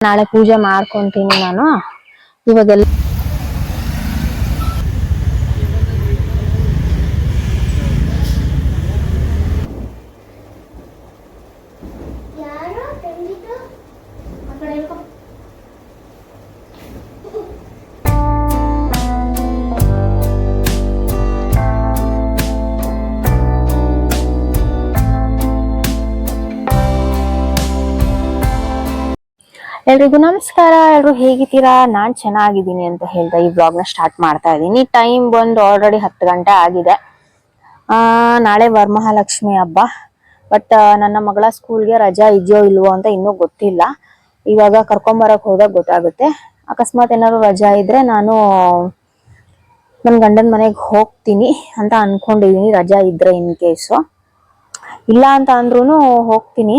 ನಾಳೆ ಪೂಜೆ ಮಾಡ್ಕೊಂತೀನಿ ನಾನು. ಇವಾಗೆಲ್ಲ ಎಲ್ರಿಗೂ ನಮಸ್ಕಾರ, ಎಲ್ರು ಹೇಗಿದ್ದೀರಾ? ನಾನ್ ಚೆನ್ನಾಗಿದ್ದೀನಿ ಅಂತ ಹೇಳ್ತಾ ಈ ಬ್ಲಾಗ್ನ ಸ್ಟಾರ್ಟ್ ಮಾಡ್ತಾ ಇದ್ದೀನಿ. ಟೈಮ್ ಬಂದು ಆಲ್ರೆಡಿ ಹತ್ತು ಗಂಟೆ ಆಗಿದೆ. ಆ, ನಾಳೆ ವರಮಹಾಲಕ್ಷ್ಮಿ ಹಬ್ಬ. ಬಟ್ ನನ್ನ ಮಗಳ ಸ್ಕೂಲ್ಗೆ ರಜಾ ಇದೆಯೋ ಇಲ್ವೋ ಅಂತ ಇನ್ನೂ ಗೊತ್ತಿಲ್ಲ. ಇವಾಗ ಕರ್ಕೊಂಬರಕ್ ಹೋದಾಗ ಗೊತ್ತಾಗುತ್ತೆ. ಅಕಸ್ಮಾತ್ ಏನಾದ್ರು ರಜಾ ಇದ್ರೆ ನಾನು ನನ್ನ ಗಂಡನ ಮನೆಗೆ ಹೋಗ್ತೀನಿ ಅಂತ ಅನ್ಕೊಂಡಿದೀನಿ, ರಜಾ ಇದ್ರೆ ಇನ್ ಕೇಸು ಇಲ್ಲ ಅಂತ ಅಂದ್ರೂ ಹೋಗ್ತೀನಿ.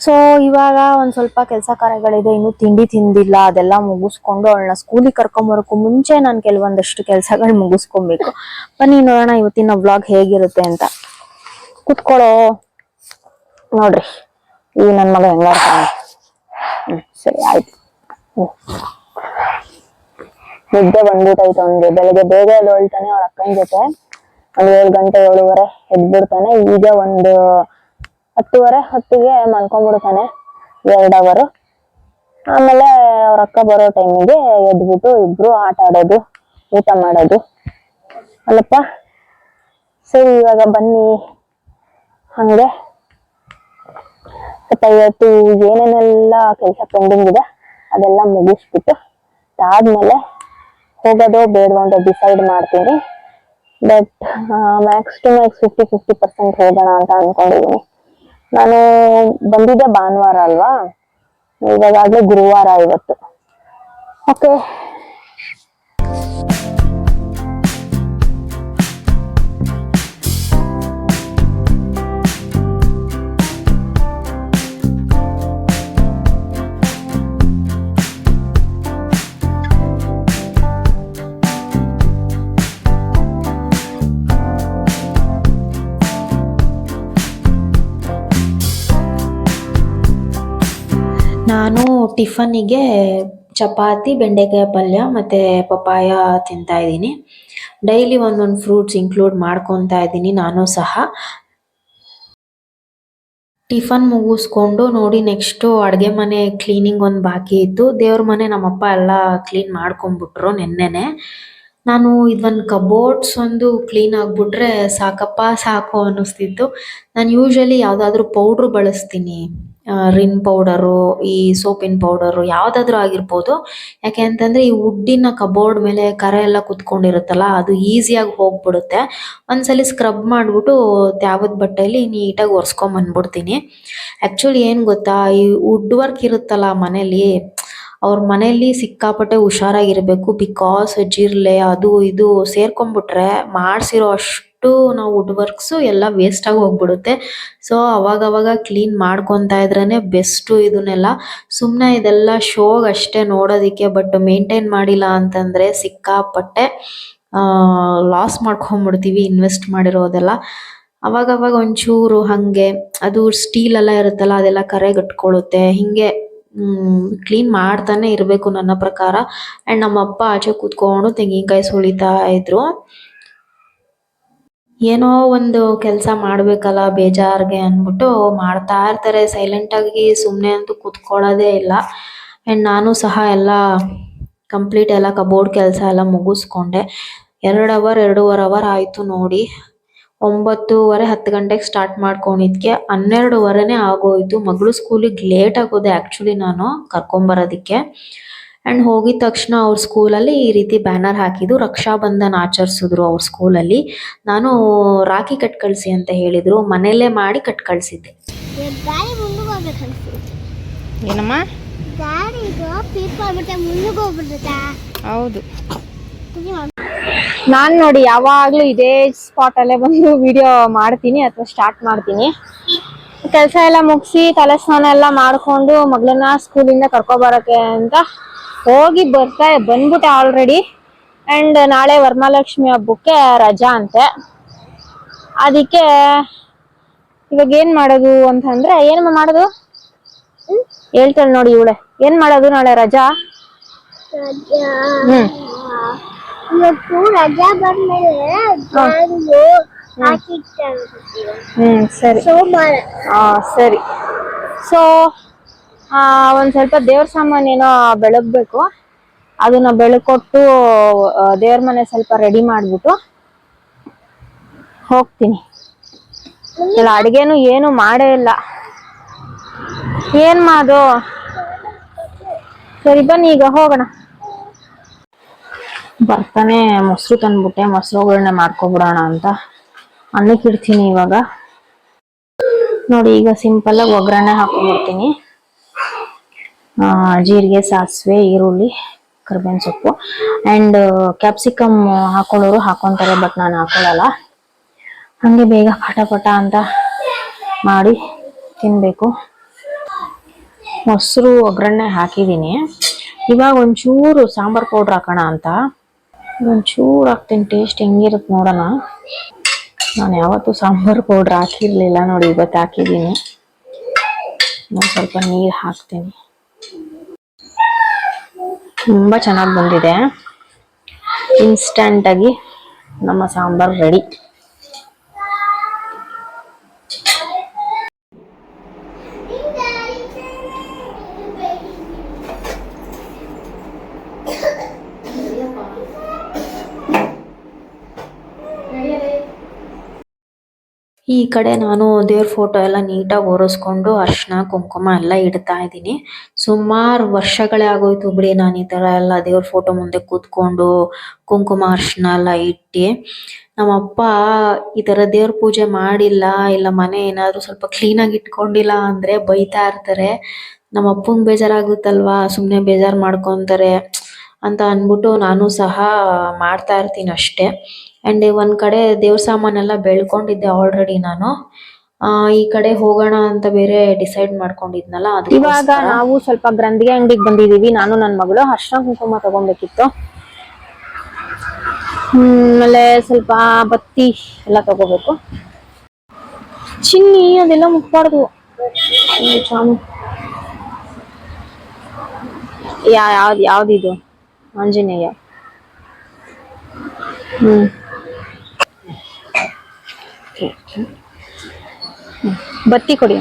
ಸೊ ಇವಾಗ ಒಂದ್ ಸ್ವಲ್ಪ ಕೆಲಸ ಕಾರ್ಯಗಳಿದೆ, ಇನ್ನು ತಿಂಡಿ ತಿಂದಿಲ್ಲ, ಅದೆಲ್ಲ ಮುಗಿಸ್ಕೊಂಡು ಅವಳನ್ನ ಸ್ಕೂಲಿಗೆ ಕರ್ಕೊಂಬರಕ್ಕೂ ಮುಂಚೆ ನಾನು ಕೆಲವೊಂದಷ್ಟು ಕೆಲಸಗಳು ಮುಗಿಸ್ಕೊಬೇಕು. ಬನ್ನಿ ನೋಡೋಣ ಇವತ್ತಿನ ವ್ಲಾಗ್ ಹೇಗಿರುತ್ತೆ ಅಂತ. ಕುತ್ಕೊಳ್ಳೋ, ನೋಡ್ರಿ. ಈ ನನ್ ಮಗ ಹೆಂಗ ಸರಿ, ಆಯ್ತು. ನಿದ್ದೆ ಬಂದ್ಬಿಟ್ಟೈತೆ ಅವ್ನಿಗೆ. ಬೆಳಗ್ಗೆ ಬೇಗ ಎದ್ದೇಳ್ತಾನೆ ಅವ್ರ ಅಕ್ಕನ ಜೊತೆ. ಒಂದ್ ಏಳು ಗಂಟೆ ಏಳುವರೆ ಎದ್ಬಿಡ್ತಾನೆ. ಈಗ ಒಂದು ಹತ್ತುವರೆ, ಹೊತ್ತಿಗೆ ಮಲ್ಕೊಂಡ್ಬಿಡ್ತಾನೆ, ಎರಡ್ ಅವರು ಆಮೇಲೆ ಅವ್ರ ಅಕ್ಕ ಬರೋ ಟೈಮಿಗೆ ಎದ್ಬಿಟ್ಟು ಇಬ್ರು ಆಟ ಆಡೋದು, ಊಟ ಮಾಡೋದು. ಅಲ್ಲಪ್ಪ, ಸರಿ, ಇವಾಗ ಬನ್ನಿ. ಹಂಗೆ ಸ್ವಲ್ಪ ಇವತ್ತು ಏನೇನೆಲ್ಲ ಕೆಲಸ ಪೆಂಡಿಂಗ್ ಇದೆ, ಅದೆಲ್ಲ ಮುಗಿಸ್ಬಿಟ್ಟು ಅದಾದ್ಮೇಲೆ ಹೋಗೋದು, ಬೇಡವೋ ಅಂತ ಡಿಸೈಡ್ ಮಾಡ್ತೀನಿ. But max to max fifty fifty percent ಹೋಗೋಣ ಅಂತ ಅನ್ಕೊಂಡಿದೀನಿ ನಾನು ಬಂದಿದ್ದೆ ಭಾನುವಾರ ಅಲ್ವಾ? ಇವಾಗಾಗಲೇ ಗುರುವಾರ ಇವತ್ತು. ಓಕೆ ಟಿಫನ್ನಿಗೆ ಚಪಾತಿ, ಬೆಂಡೆಕಾಯಿ ಪಲ್ಯ ಮತ್ತು ಪಪ್ಪಾಯ ತಿಂತಾ ಇದ್ದೀನಿ. ಡೈಲಿ ಒಂದೊಂದು ಫ್ರೂಟ್ಸ್ ಇನ್ಕ್ಲೂಡ್ ಮಾಡ್ಕೊತಾ ಇದ್ದೀನಿ ನಾನು ಸಹ. ಟಿಫನ್ ಮುಗಿಸ್ಕೊಂಡು ನೋಡಿ ನೆಕ್ಸ್ಟು ಅಡುಗೆ ಮನೆ ಕ್ಲೀನಿಂಗ್ ಒಂದು ಬಾಕಿ ಇತ್ತು. ದೇವ್ರ ಮನೆ ನಮ್ಮಪ್ಪ ಎಲ್ಲ ಕ್ಲೀನ್ ಮಾಡ್ಕೊಂಬಿಟ್ರು ನಿನ್ನೆನೆ. ನಾನು ಇದೊಂದು ಕಬೋರ್ಡ್ಸ್ ಒಂದು ಕ್ಲೀನ್ ಆಗಿಬಿಟ್ರೆ ಸಾಕಪ್ಪ, ಸಾಕು ಅನ್ನಿಸ್ತಿತ್ತು. ನಾನು ಯೂಶ್ವಲಿ ಯಾವುದಾದ್ರೂ ಪೌಡ್ರು ಬಳಸ್ತೀನಿ. ರಿನ್ ಪೌಡರು, ಈ ಸೋಪಿನ ಪೌಡರು ಯಾವುದಾದ್ರೂ ಆಗಿರ್ಬೋದು. ಯಾಕೆ ಅಂತಂದರೆ ಈ ವುಡ್ಡಿನ ಕಬೋರ್ಡ್ ಮೇಲೆ ಕರೆ ಎಲ್ಲ ಕುತ್ಕೊಂಡಿರುತ್ತಲ್ಲ, ಅದು ಈಸಿಯಾಗಿ ಹೋಗ್ಬಿಡುತ್ತೆ. ಒಂದ್ಸಲಿ ಸ್ಕ್ರಬ್ ಮಾಡಿಬಿಟ್ಟು ತ್ಯಾವದ ಬಟ್ಟೆಯಲ್ಲಿ ನೀಟಾಗಿ ಒರೆಸ್ಕೊಂಬಂದ್ಬಿಡ್ತೀನಿ. ಆ್ಯಕ್ಚುಲಿ ಏನು ಗೊತ್ತಾ, ಈ ವುಡ್ ವರ್ಕ್ ಇರುತ್ತಲ್ಲ ಮನೇಲಿ ಅವ್ರ ಮನೇಲಿ ಸಿಕ್ಕಾಪಟ್ಟೆ ಹುಷಾರಾಗಿರ್ಬೇಕು. ಬಿಕಾಸ್ ಜಿರಳೆ ಅದು ಇದು ಸೇರ್ಕೊಂಡ್ಬಿಟ್ರೆ ಮಾಡಿಸಿರೋ ಅಷ್ಟು ನಾವು ವುಡ್ ವರ್ಕ್ಸು ಎಲ್ಲ ವೇಸ್ಟ್ ಆಗಿ ಹೋಗ್ಬಿಡುತ್ತೆ. ಸೊ ಅವಾಗ ಅವಾಗ ಕ್ಲೀನ್ ಮಾಡ್ಕೊತಾ ಇದ್ರೇ ಬೆಸ್ಟು ಇದನ್ನೆಲ್ಲ. ಸುಮ್ಮನೆ ಇದೆಲ್ಲ ಶೋಗೆ ಅಷ್ಟೇ ನೋಡೋದಕ್ಕೆ ಬಟ್ ಮೇಂಟೈನ್ ಮಾಡಿಲ್ಲ ಅಂತಂದರೆ ಸಿಕ್ಕಾಪಟ್ಟೆ ಲಾಸ್ ಮಾಡ್ಕೊಂಬಿಡ್ತೀವಿ ಇನ್ವೆಸ್ಟ್ ಮಾಡಿರೋದೆಲ್ಲ. ಅವಾಗವಾಗ ಅವಾಗ ಒಂಚೂರು ಹಾಗೆ, ಅದು ಸ್ಟೀಲ್ ಎಲ್ಲ ಇರುತ್ತಲ್ಲ, ಅದೆಲ್ಲ ಕರೆಗಟ್ಕೊಳ್ಳುತ್ತೆ ಹೀಗೆ ಕ್ಲೀನ್ ಮಾಡ್ತಾನೆ ಇರಬೇಕು ನನ್ನ ಪ್ರಕಾರ. ಆ್ಯಂಡ್ ನಮ್ಮಪ್ಪ ಆಚೆ ಕೂತ್ಕೊಂಡು ತೆಂಗಿನಕಾಯಿ ಸುಳಿತಾ ಇದ್ರು. ಏನೋ ಒಂದು ಕೆಲಸ ಮಾಡಬೇಕಲ್ಲ ಬೇಜಾರಿಗೆ ಅಂದ್ಬಿಟ್ಟು ಮಾಡ್ತಾ ಇರ್ತಾರೆ. ಸೈಲೆಂಟಾಗಿ ಸುಮ್ಮನೆ ಅಂತೂ ಕೂತ್ಕೊಳ್ಳೋದೇ ಇಲ್ಲ. ಆ್ಯಂಡ್ ನಾನು ಸಹ ಎಲ್ಲ ಕಂಪ್ಲೀಟ್ ಎಲ್ಲ ಕಬೋರ್ಡ್ ಕೆಲಸ ಎಲ್ಲ ಮುಗಿಸ್ಕೊಂಡೆ. ಎರಡು ಅವರ್ ಎರಡೂವರೆ ಅವರ್ ಆಯಿತು ನೋಡಿ. ಒಂಬತ್ತೂವರೆ ಹತ್ತು ಗಂಟೆಗೆ ಸ್ಟಾರ್ಟ್ ಮಾಡ್ಕೊಂಡಿದ್ಕೆ. ಹನ್ನೆರಡುವರೆನೇ ಆಗೋಯ್ತು. ಮಗಳು ಸ್ಕೂಲಿಗೆ ಲೇಟ್ ಆಗೋದೆ ಆ್ಯಕ್ಚುಲಿ ನಾನು ಕರ್ಕೊಂಬರೋದಕ್ಕೆ. ಆ್ಯಂಡ್ ಹೋಗಿದ ತಕ್ಷಣ ಅವ್ರ ಸ್ಕೂಲಲ್ಲಿ ಈ ರೀತಿ ಬ್ಯಾನರ್ ಹಾಕಿದ್ದು ರಕ್ಷಾಬಂಧನ್ ಆಚರಿಸಿದ್ರು ಅವ್ರ ಸ್ಕೂಲಲ್ಲಿ ನಾನು ರಾಖಿ ಕಟ್ ಕಳಿಸಿ ಅಂತ ಹೇಳಿದರು. ಮನೆಯಲ್ಲೇ ಮಾಡಿ ಕಟ್ ಕಳಿಸಿದ್ದೆ. ಗಾಡಿ ಮುಂದಕ್ಕೆ ಹೋಗ್ಬೇಕು ಅನ್ಸುತ್ತೆ. ಏನಮ್ಮ? ಹೌದು. ನಾನ್ ನೋಡಿ ಯಾವಾಗ್ಲೂ ಇದೇ ಸ್ಪಾಟ್ ಅಲ್ಲೇ ಬಂದು ವಿಡಿಯೋ ಮಾಡ್ತೀನಿ ಅಥವಾ ಸ್ಟಾರ್ಟ್ ಮಾಡ್ತೀನಿ. ಕೆಲಸ ಎಲ್ಲ ಮುಗಿಸಿ ತಲೆ ಸ್ನಾನ ಎಲ್ಲ ಮಾಡ್ಕೊಂಡು ಮಗಳನ್ನ ಸ್ಕೂಲಿಂದ ಕರ್ಕೊಬರಕ್ಕೆ ಅಂತ ಹೋಗಿ ಬರ್ತಾ ಬಂದ್ಬಿಟ್ಟೆ ಆಲ್ರೆಡಿ ಅಂಡ್ ನಾಳೆ ವರಮಹಾಲಕ್ಷ್ಮಿ ಹಬ್ಬಕ್ಕೆ ರಜಾ ಅಂತೆ. ಅದಕ್ಕೆ ಇವಾಗ ಏನ್ ಮಾಡೋದು ಅಂತಂದ್ರೆ ಏನಮ್ಮ ಮಾಡೋದು? ಹೇಳ್ತಾಳೆ ನೋಡಿ ಇವಳೆ. ಏನ್ ಮಾಡೋದು ನಾಳೆ ರಜಾ? ರಜಾ. ಹ್ಮ್. ಇವತ್ತು ರಜಾ ಬಂದ್ಮೇಲೆ ಡ್ರಾಯಿಂಗು ಹ್ಮ್. ಸರಿ. ಸೋಮವಾರ. ಆ ಸರಿ. ಸೊ ಆ ಒಂದ್ ಸ್ವಲ್ಪ ದೇವ್ರ ಸಾಮಾನ್ ಏನೋ ಬೆಳಗ್ಬೇಕು. ಅದನ್ನ ಬೆಳಕೊಟ್ಟು ದೇವ್ರ ಮನೆ ಸ್ವಲ್ಪ ರೆಡಿ ಮಾಡ್ಬಿಟ್ಟು ಹೋಗ್ತೀನಿ. ಇಲ್ಲ ಅಡಿಗೆನು ಏನು ಮಾಡೇ ಇಲ್ಲ. ಏನ್ ಮಾಡೋ? ಸರಿ ಬನ್ನಿ ಈಗ ಹೋಗೋಣ. ಬರ್ತಾನೆ, ಮೊಸರು ತಂದ್ಬಿಟ್ಟೆ ಮೊಸರುಗಳನ್ನ ಮಾಡ್ಕೊಬಿಡೋಣ ಅಂತ. ಅನ್ನಕ್ಕೆ ಇಡ್ತೀನಿ ಇವಾಗ. ನೋಡಿ, ಈಗ ಸಿಂಪಲ್ ಆಗಿ ಒಗ್ಗರಣೆ ಹಾಕೊಂಡ್ಬಿಡ್ತೀನಿ ಜೀರಿಗೆ, ಸಾಸಿವೆ, ಈರುಳ್ಳಿ, ಕರ್ಬೇವಿನ ಸೊಪ್ಪು. ಆ್ಯಂಡ್ ಕ್ಯಾಪ್ಸಿಕಮ್ ಹಾಕೊಳ್ಳೋರು ಹಾಕೊತಾರೆ ಬಟ್ ನಾನು ಹಾಕೊಳ್ಳಲ್ಲ. ಹಾಗೆ ಬೇಗ ಪಟ ಪಟ ಅಂತ ಮಾಡಿ ತಿನ್ನಬೇಕು ಮೊಸರು ಒಗ್ಗರಣೆ ಹಾಕಿದ್ದೀನಿ. ಇವಾಗ ಒಂಚೂರು ಸಾಂಬಾರ್ ಪೌಡ್ರ್ ಹಾಕೋಣ ಅಂತ. ಒಂಚೂರು ಹಾಕ್ತೀನಿ ಟೇಸ್ಟ್ ಹೆಂಗಿರುತ್ತೆ ನೋಡೋಣ. ನಾನು ಯಾವತ್ತೂ ಸಾಂಬಾರ್ ಪೌಡ್ರ್ ಹಾಕಿರ್ಲಿಲ್ಲ ನೋಡಿ, ಇವತ್ತು ಹಾಕಿದ್ದೀನಿ. ನಾನು ಸ್ವಲ್ಪ ನೀರು ಹಾಕ್ತೀನಿ. ತುಂಬ ಚೆನ್ನಾಗಿ ಬಂದಿದೆ. ಇನ್ಸ್ಟಂಟ್ ಆಗಿ ನಮ್ಮ ಸಾಂಬಾರ್ ರೆಡಿ ಈ ಕಡೆ ನಾನು ದೇವ್ರ ಫೋಟೋ ಎಲ್ಲ ನೀಟಾಗಿ ಒರೆಸ್ಕೊಂಡು ಅರ್ಶಿನ, ಕುಂಕುಮ ಎಲ್ಲ ಇಡ್ತಾ ಇದ್ದೀನಿ. ಸುಮಾರು ವರ್ಷಗಳೇ ಆಗೋಯ್ತು ಬಿಡಿ ನಾನು ಈ ತರ ಎಲ್ಲ ದೇವ್ರ ಫೋಟೋ ಮುಂದೆ ಕೂತ್ಕೊಂಡು ಕುಂಕುಮ, ಅರ್ಶಿನ ಎಲ್ಲ ಇಟ್ಟು. ನಮ್ಮಪ್ಪ ಈ ತರ ದೇವ್ರ ಪೂಜೆ ಮಾಡಿಲ್ಲ, ಇಲ್ಲ ಮನೆ ಏನಾದ್ರು ಸ್ವಲ್ಪ ಕ್ಲೀನ್ ಆಗಿ ಇಟ್ಕೊಂಡಿಲ್ಲ ಅಂದ್ರೆ ಬೈತಾ ಇರ್ತಾರೆ. ನಮ್ಮ ಅಪ್ಪಂಗ್ ಬೇಜಾರಾಗುತ್ತಲ್ವಾ, ಸುಮ್ನೆ ಬೇಜಾರ್ ಮಾಡ್ಕೊಂತಾರೆ ಅಂತ ಅನ್ಬಿಟ್ಟು ನಾನು ಸಹ ಮಾಡ್ತಾ ಇರ್ತೀನಿ ಅಷ್ಟೇ. ಅಂಡ್ ಒಂದ್ ಕಡೆ ದೇವ್ರ ಸಾಮಾನೆಲ್ಲ ಬೆಳ್ಕೊಂಡಿದ್ದೆ ಆಲ್ರೆಡಿ ನಾನು. ಆ, ಈ ಕಡೆ ಹೋಗೋಣ ಅಂತ ಬೇರೆ ಡಿಸೈಡ್ ಮಾಡ್ಕೊಂಡಿದ್ನಲ್ಲ ಇವಾಗ ನಾವು ಸ್ವಲ್ಪ ಗ್ರಂಥಿಗೆ ಅಂಗಡಿಗೆ ಬಂದಿದೀವಿ ನಾನು ನನ್ನ ಮಗಳು ಹರ್ಷ ಕುಂಕುಮ ತಗೊಬೇಕಿತ್ತು. ಆಮೇಲೆ ಸ್ವಲ್ಪ ಬತ್ತಿ ಎಲ್ಲ ತಗೋಬೇಕು. ಚಿನ್ನಿ, ಅದೆಲ್ಲ ಮುಟ್ಬಾರ್ದು. ಯಾವ್ದು, ಯಾವ್ದಿದು? ಆಂಜನೇಯ. ಹ್ಮ್. ಬತ್ತಿ ಕೊಡಿ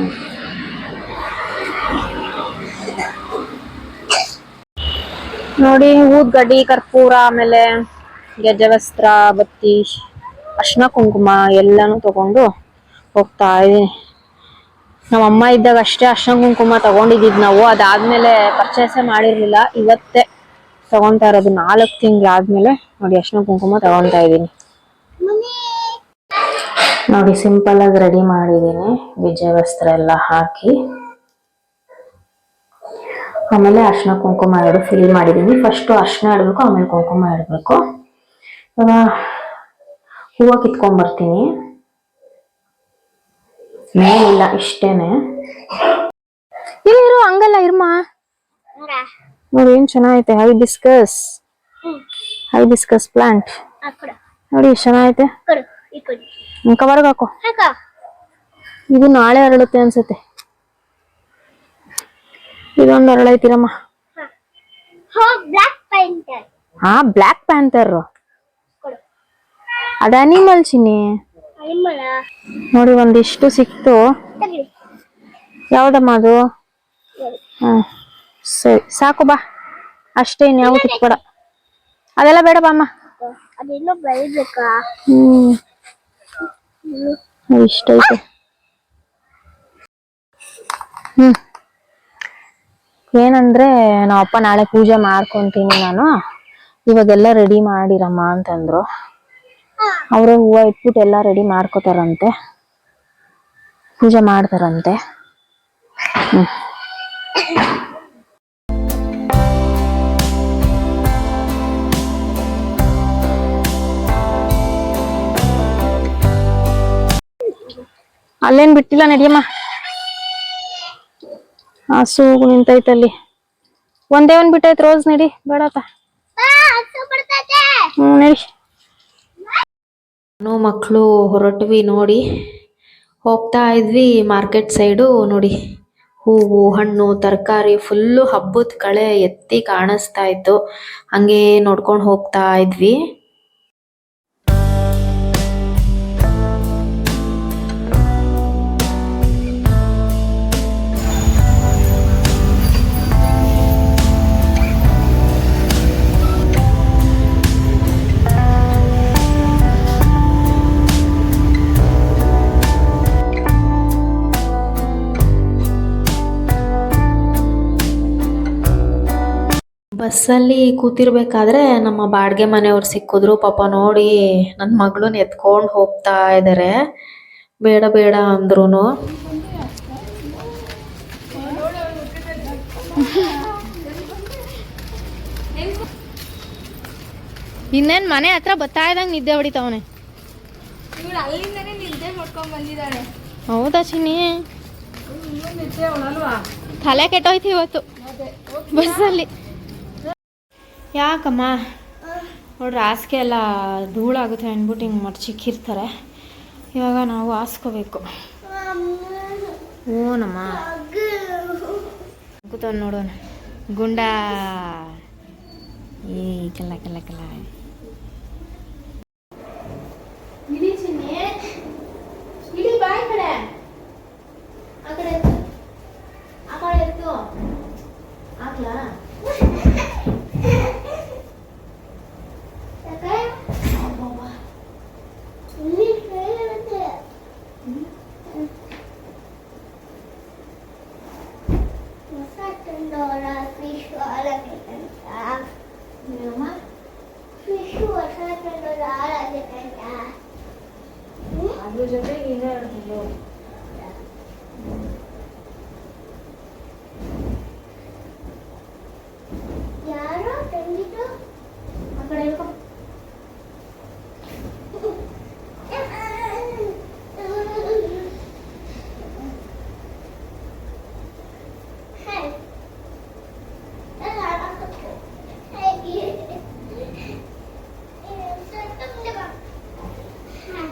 ನೋಡಿ ಊದ್ಗಡ್ಡಿ ಕರ್ಪೂರ, ಆಮೇಲೆ ಗೆಜ್ಜೆ ವಸ್ತ್ರ ಬತ್ತಿ, ಅರ್ಶಿನ ಕುಂಕುಮ ಎಲ್ಲಾನು ತಗೊಂಡು ಹೋಗ್ತಾ ಇದೀನಿ ನಮ್ಮ ಅಮ್ಮ ಇದ್ದಾಗ ಅಷ್ಟೇ ಅರ್ಶಿನ ಕುಂಕುಮ ತಗೊಂಡಿದ್ದೀವಿ ನಾವು. ಅದಾದ್ಮೇಲೆ ಪರ್ಚೇಸೇ ಮಾಡಿರ್ಲಿಲ್ಲ. ಇವತ್ತೇ ತಗೊಂತಾ ಇರೋದು ನಾಲ್ಕು ತಿಂಗಳಾದ್ಮೇಲೆ ನೋಡಿ ಅರ್ಶಿನ ಕುಂಕುಮ ತಗೊಂತಾ ಇದೀನಿ ನೋಡಿ ಸಿಂಪಲ್ ಆಗಿ ರೆಡಿ ಮಾಡಿದ್ದೀನಿ. ವಿಜಯ ವಸ್ತ್ರ ಎಲ್ಲ ಹಾಕಿ. ಆಮೇಲೆ ಅರ್ಶಿನ ಕುಂಕುಮ ಎರಡು ಫಿಲ್ ಮಾಡಿದ್ದೀನಿ. ಫಸ್ಟು ಅರ್ಶಿನ ಇಡಬೇಕು ಆಮೇಲೆ ಕುಂಕುಮ ಇಡಬೇಕು. ಇವಾಗ ಹೂವು ಕಿತ್ಕೊಂಡ್ಬರ್ತೀನಿ. ಮೇಲಿಲ್ಲ ಇಷ್ಟೇನೆ. ಇರು ಹಂಗಲ್ಲ ಇರ್ಮಾ. ನೋಡಿ ಏನ್ ಚೆನ್ನಾಗೈತೆ. Hibiscus hibiscus plant ನೋಡಿ ಎಷ್ಟು ಚೆನ್ನಾಗೈತೆ ಕವರ್ಗೆ ಹಾಕೋ. ಇದು ನಾಳೆ ಅರಳುತ್ತೆ ಅನ್ಸುತ್ತೆ. ಇದೊಂದು ಅರಳೈತಿರಮ್ಮ. ಹಾ ಬ್ಲಾಕ್ ಪ್ಯಾಂಥರ್ ಅದ ಅನಿಮಲ್ ಚಿನ್ನಿ. ನೋಡಿ ಒಂದಿಷ್ಟು ಸಿಕ್ತು. ಯಾವ್ದಮ್ಮ ಅದು? ಹ್ಮ್ ಸರಿ ಸಾಕು ಬಾ. ಅಷ್ಟೇ ಇನ್ಯಾವ ಕಿತ್ಕೊಡ ಅದೆಲ್ಲ ಬೇಡ ಬಾಮ್ಮ ಅಮ್ಮ ಹ್ಮ್. ಇಷ್ಟ ಐತೆ. ಹ್ಮ್. ಏನಂದ್ರೆ ನಮ್ಮ ಅಪ್ಪ ನಾಳೆ ಪೂಜೆ ಮಾಡ್ಕೊಂತೀನಿ ನಾನು. ಇವಾಗೆಲ್ಲ ರೆಡಿ ಮಾಡಿರಮ್ಮ ಅಂತಂದ್ರು. ಅವ್ರೆ ಹೂವ ಇಟ್ಬಿಟ್ಟು ಎಲ್ಲ ರೆಡಿ ಮಾಡ್ಕೋತಾರಂತೆ. ಪೂಜೆ ಮಾಡ್ತಾರಂತೆ. ಹ್ಮ್. ಅಲ್ಲೇನ್ ಬಿಟ್ಟಿಲ್ಲ ನಡಿಯಮ್ಮ. ಹಸು ನಿಂತೈತಲ್ಲಿ ಒಂದೇ ಒಂದ್ ಬಿಟ್ಟೈತ್ ರೋಸ್ ನಡಿ, ಬೇಡಪ್ಪ. ಮಕ್ಳು ನಾನು ಮಕ್ಕಳು ಹೊರಟ್ವಿ ನೋಡಿ. ಹೋಗ್ತಾ ಇದ್ವಿ ಮಾರ್ಕೆಟ್ ಸೈಡು ನೋಡಿ. ಹೂವು, ಹಣ್ಣು, ತರಕಾರಿ ಫುಲ್ಲು ಹಬ್ಬದ ಕಳೆ ಎತ್ತಿ ಕಾಣಿಸ್ತಾ ಇತ್ತು. ಹಂಗೆ ನೋಡ್ಕೊಂಡು ಹೋಗ್ತಾ ಇದ್ವಿ. ಬಸ್ಸಲ್ಲಿ ಕೂತಿರ್ಬೇಕಾದ್ರೆ ನಮ್ಮ ಬಾಡಿಗೆ ಮನೆಯವ್ರು ಸಿಕ್ಕಿದ್ರು. ಪಾಪ ನೋಡಿ ನನ್ನ ಮಗಳನ್ನ ಎತ್ಕೊಂಡು ಹೋಗ್ತಾ ಇದ್ದಾರೆ ಬೇಡ ಬೇಡ ಅಂದ್ರೂ ಇನ್ನೇನ್ ಮನೆ ಹತ್ರ ಬತ್ತಾ ಇದ್ದಂಗೆ ನಿದ್ದೆ ಹೊಡಿತಾವನೆ ಇವಳು ಅಲ್ಲಿಂದನೇ ನಿದ್ದೆ ಮಾಡ್ಕೊಂಡ್ ಬಂದಿದ್ದಾಳೆ ಹೌದಾ ಚಿನ್ನಿ? ತಲೆ ಕೆಟ್ಟೋಯ್ತು ಇವತ್ತು. ಬಸ್ಸಲ್ಲಿ. ಯಾಕಮ್ಮ? ನೋಡ್ರಿ ಹಾಸಿಗೆ ಎಲ್ಲ ಧೂಳಾಗುತ್ತೆ ಅಂದ್ಬಿಟ್ಟು ಹಿಂಗೆ ಮಡ್ಚಿಕ್ಕಿರ್ತಾರೆ ಇವಾಗ ನಾವು ಹಾಸ್ಕೋಬೇಕು. ಓನಮ್ಮ ಕೂತವ್ ನೋಡೋಣ. ಗುಂಡ. ಏ ಕೆಲ್ಲ ಕೆಲ್ಲ ಕೆಲ್ಲ ಹಾಕ್ಲಾ? ಅದ್ರ ಜೊತೆಗೆ ಇನ್ನೂ ಎರಡು ತಿಂಗಳು ಯಾರೋ ತಂದಿದ್ದು ಆ ಕಡೆ ಇಳ್ಕೊ. ಹಾಯ್. ನಾನು ಆಡಕ್ಕೆ ಹೇಗೆ? ಏ, ಸ್ವಲ್ಪ ಮುಂದೆ ಬಾ. ಹಾಯ್.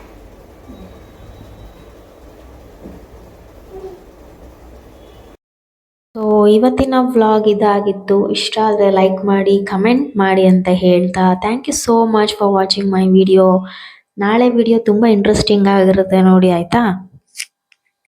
ಸೊ ಇವತ್ತಿನ ವ್ಲಾಗ್ ಇದಾಗಿತ್ತು. ಇಷ್ಟ ಆದರೆ ಲೈಕ್ ಮಾಡಿ ಕಮೆಂಟ್ ಮಾಡಿ ಅಂತ ಹೇಳ್ತಾ. Thank you so much for watching my video ನಾಳೆ ವಿಡಿಯೋ ತುಂಬ ಇಂಟ್ರೆಸ್ಟಿಂಗ್ ಆಗಿರುತ್ತೆ ನೋಡಿ, ಆಯಿತಾ?